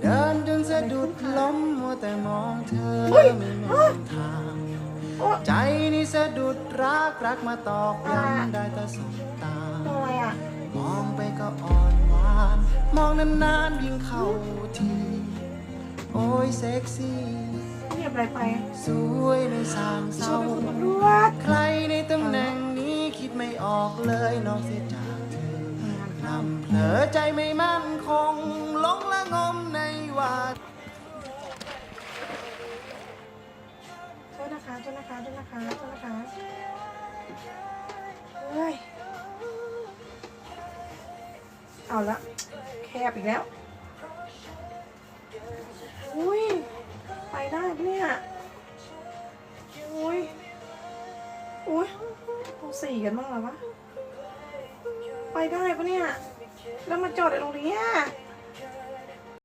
เดินจนสะดุดล้มมัวแต่มองเธอไม่มองทางโอ๊ยใจนี่สะดุดรักรักมาตอกย้ำได้แต่สบตาทำไมอะมองไปก็อ่อนหวาน มองนานๆยิ่งเข้าที โอ้ยเซ็กซี่เรียบอะไรไป สวยไม่สร้างเศช่วร้ายเป็นคุณตำรวจใครในตำแหน่งนี้คิดไม่ออกเลยนอกเสียจากเธอนำเผลอใจไม่มั่นคงหลง โทษนะคะโทษนะคะโทษนะคะโทษนะคะเฮ้ยเอาละแคบอีกแล้ว อุ้ยไปได้ปะเนี่ย อุ้ยอุ้ยเอาสี่กันบ้างเหรอวะ ไปได้ปะเนี่ย แล้วมาจอดไอ้ตรงนี้อะ